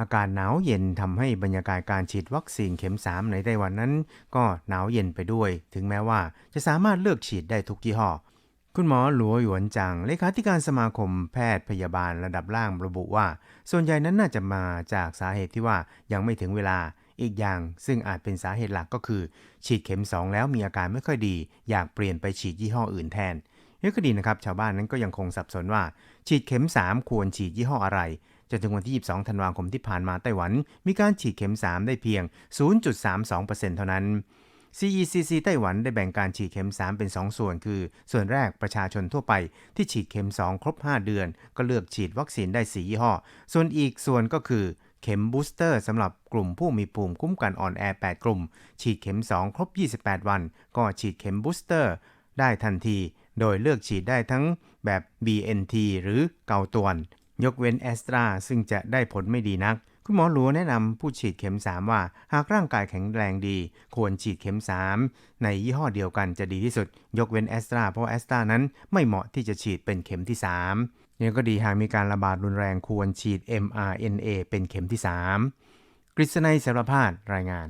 อากาศหนาวเย็นทำให้บรรยากาศการฉีดวัคซีนเข็ม 3 ในไต้หวันนั้น ก็หนาวเย็นไปด้วย ถึงแม้ว่าจะสามารถเลือกฉีดได้ทุกยี่ห้อ คุณหมอหลัวหยวนจางเลขาธิการสมาคมแพทย์พยาบาลระดับล่างระบุว่า ส่วนใหญ่นั้นน่าจะมาจากสาเหตุที่ว่ายังไม่ถึงเวลาอีกอย่างซึ่งอาจเป็นสาเหตุหลักก็คือ ฉีดเข็ม 2 แล้วมีอาการไม่ค่อยดี อยากเปลี่ยนไปฉีดยี่ห้ออื่นแทนยังก็ดีนะครับ ชาวบ้านนั้นก็ยังคงสับสนว่า ฉีดเข็ม 3 ควรฉีดยี่ห้ออะไร จนถึงวันที่ 22 ธันวาคมที่ผ่านมาไต้หวัน มีการฉีดเข็ม 3 ได้เพียง 0.32%เท่านั้น CECC ไต้หวันได้แบ่งการฉีดเข็ม 3 เป็น 2 ส่วน คือ ส่วนแรกประชาชนทั่วไปที่ฉีดเข็ม 2 ครบ 5 เดือน ก็เลือกฉีดวัคซีนได้4ยี่ห้อ ส่วนอีกส่วนก็คือเข็มบูสเตอร์สำหรับกลุ่มผู้มีภูมิคุ้มกันอ่อนแอ 8 กลุ่ม ฉีดเข็ม 2 ครบ 28 วัน ก็ฉีดเข็มบูสเตอร์ได้ทันที โดยเลือกฉีดได้ทั้งแบบ BNT หรือเกาตวน ยกเว้นแอสตราซึ่งจะได้ผลไม่ดีนัก คุณหมอหลัวแนะนำผู้ฉีดเข็ม 3 ว่า หากร่างกายแข็งแรงดี ควรฉีดเข็ม 3 ในยี่ห้อเดียวกันจะดีที่สุด ยกเว้นแอสตราเพราะแอสตรานั้นไม่เหมาะที่จะฉีดเป็นเข็มที่ 3ยังก็ดีหากมีการระบาดรุนแรงควรฉีด mRNA เป็นเข็มที่ 3 กฤษณัยสารพาดรายงาน